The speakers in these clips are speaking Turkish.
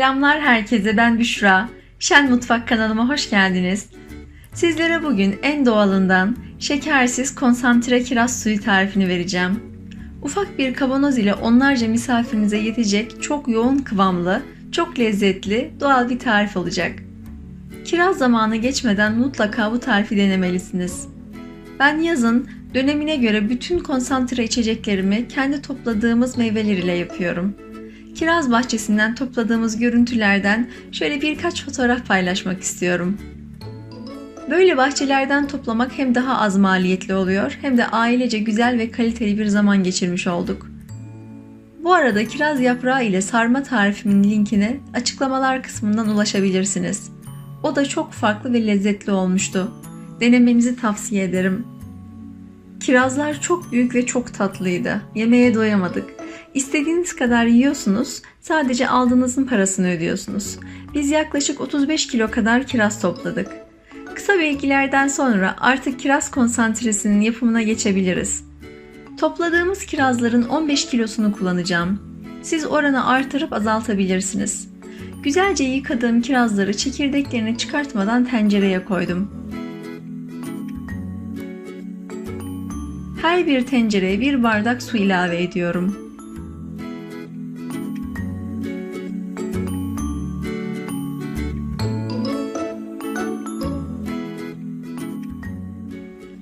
Selamlar herkese ben Büşra. Şen Mutfak kanalıma hoş geldiniz. Sizlere bugün en doğalından şekersiz konsantre kiraz suyu tarifini vereceğim. Ufak bir kavanoz ile onlarca misafirinize yetecek çok yoğun kıvamlı, çok lezzetli, doğal bir tarif olacak. Kiraz zamanı geçmeden mutlaka bu tarifi denemelisiniz. Ben yazın dönemine göre bütün konsantre içeceklerimi kendi topladığımız meyveler ile yapıyorum. Kiraz bahçesinden topladığımız görüntülerden şöyle birkaç fotoğraf paylaşmak istiyorum. Böyle bahçelerden toplamak hem daha az maliyetli oluyor hem de ailece güzel ve kaliteli bir zaman geçirmiş olduk. Bu arada kiraz yaprağı ile sarma tarifimin linkine açıklamalar kısmından ulaşabilirsiniz. O da çok farklı ve lezzetli olmuştu. Denemenizi tavsiye ederim. Kirazlar çok büyük ve çok tatlıydı. Yemeğe doyamadık. İstediğiniz kadar yiyorsunuz, sadece aldığınızın parasını ödüyorsunuz. Biz yaklaşık 35 kilo kadar kiraz topladık. Kısa bilgilerden sonra artık kiraz konsantresinin yapımına geçebiliriz. Topladığımız kirazların 15 kilosunu kullanacağım. Siz oranı artırıp azaltabilirsiniz. Güzelce yıkadığım kirazları çekirdeklerini çıkartmadan tencereye koydum. Her bir tencereye bir bardak su ilave ediyorum.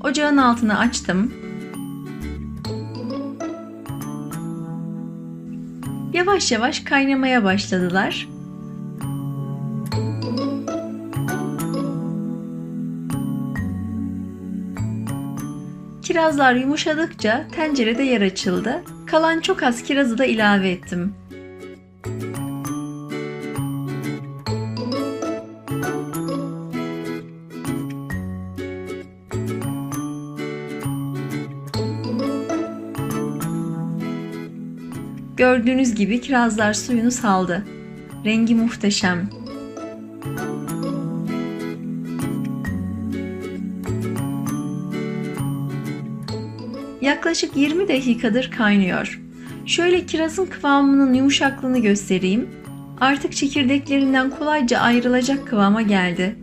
Ocağın altını açtım. Yavaş yavaş kaynamaya başladılar. Kirazlar yumuşadıkça tencerede yer açıldı. Kalan çok az kirazı da ilave ettim. Gördüğünüz gibi kirazlar suyunu saldı. Rengi muhteşem. Yaklaşık 20 dakikadır kaynıyor. Şöyle kirazın kıvamının yumuşaklığını göstereyim. Artık çekirdeklerinden kolayca ayrılacak kıvama geldi.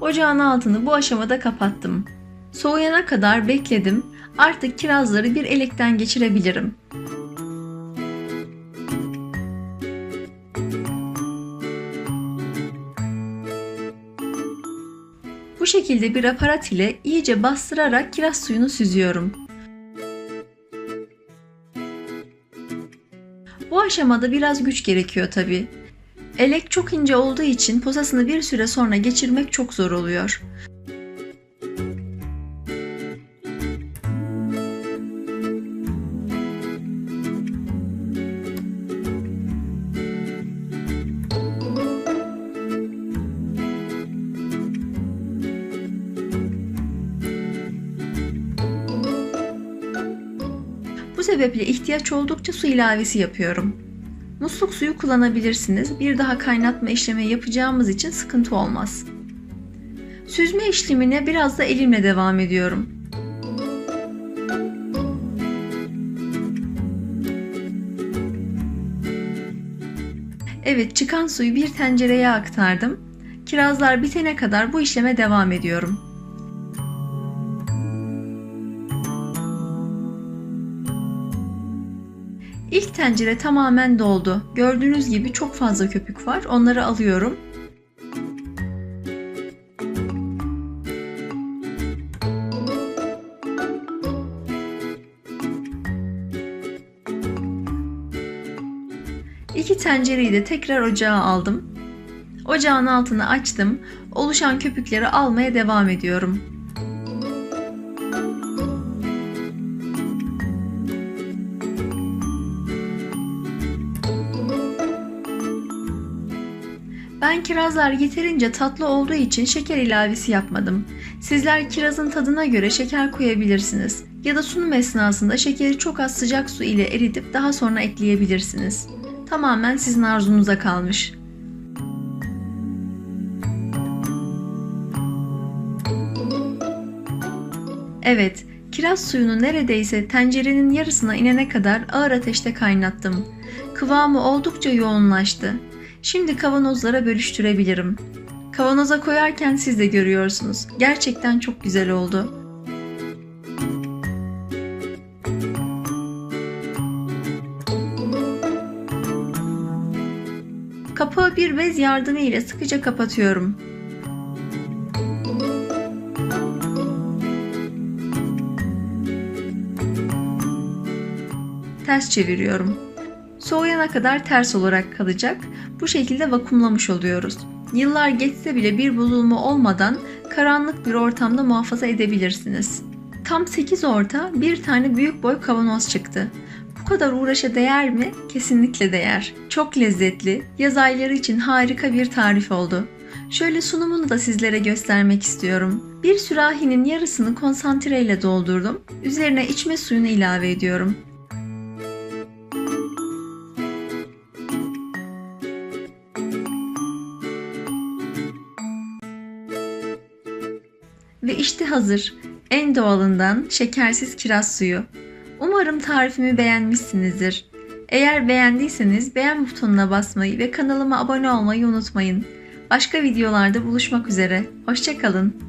Ocağın altını bu aşamada kapattım. Soğuyana kadar bekledim. Artık kirazları bir elekten geçirebilirim. Bu şekilde bir aparat ile iyice bastırarak kiraz suyunu süzüyorum. Bu aşamada biraz güç gerekiyor tabi. Elek çok ince olduğu için posasını bir süre sonra geçirmek çok zor oluyor. Sebeple ihtiyaç oldukça su ilavesi yapıyorum. Musluk suyu kullanabilirsiniz. Bir daha kaynatma işlemi yapacağımız için sıkıntı olmaz. Süzme işlemine biraz da elimle devam ediyorum. Evet, çıkan suyu bir tencereye aktardım. Kirazlar bitene kadar bu işleme devam ediyorum. İlk tencere tamamen doldu. Gördüğünüz gibi çok fazla köpük var. Onları alıyorum. İki tencereyi de tekrar ocağa aldım. Ocağın altını açtım. Oluşan köpükleri almaya devam ediyorum. Ben kirazlar yeterince tatlı olduğu için şeker ilavesi yapmadım. Sizler kirazın tadına göre şeker koyabilirsiniz ya da sunum esnasında şekeri çok az sıcak su ile eritip daha sonra ekleyebilirsiniz. Tamamen sizin arzunuza kalmış. Evet, Kiraz suyunu neredeyse tencerenin yarısına inene kadar ağır ateşte kaynattım. Kıvamı oldukça yoğunlaştı. Şimdi kavanozlara bölüştürebilirim. Kavanoza koyarken siz de görüyorsunuz. Gerçekten çok güzel oldu. Kapağı bir bez yardımı ile sıkıca kapatıyorum. Ters çeviriyorum. Soğuyana kadar ters olarak kalacak. Bu şekilde vakumlamış oluyoruz. Yıllar geçse bile bir bozulma olmadan karanlık bir ortamda muhafaza edebilirsiniz. Tam 8 orta bir tane büyük boy kavanoz çıktı. Bu kadar uğraşa değer mi? Kesinlikle değer. Çok lezzetli, yaz ayları için harika bir tarif oldu. Şöyle sunumunu da sizlere göstermek istiyorum. Bir sürahinin yarısını konsantre ile doldurdum. Üzerine içme suyunu ilave ediyorum. Ve işte hazır. En doğalından şekersiz kiraz suyu. Umarım tarifimi beğenmişsinizdir. Eğer beğendiyseniz beğen butonuna basmayı ve kanalıma abone olmayı unutmayın. Başka videolarda buluşmak üzere. Hoşçakalın.